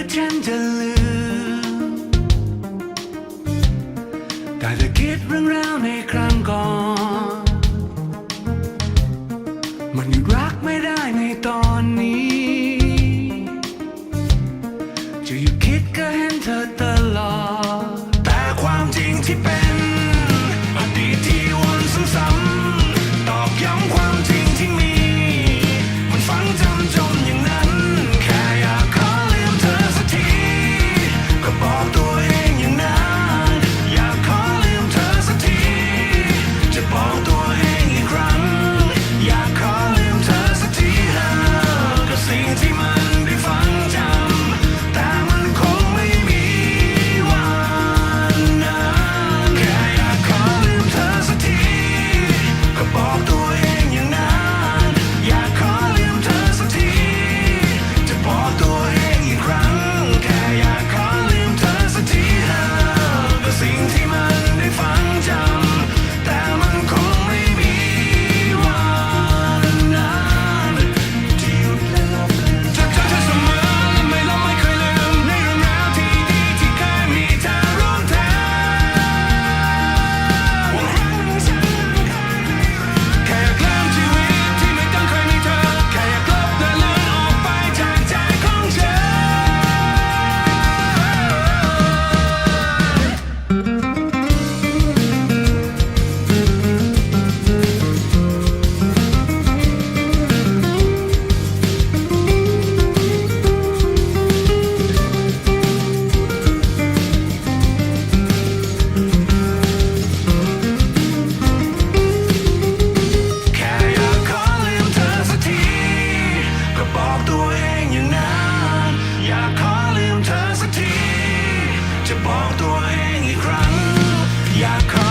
ว่าฉันจะลืม แต่ถ้าคิดเรื่องราวในครั้งก่อน ตัวเองอีกครั้ง อยากขอ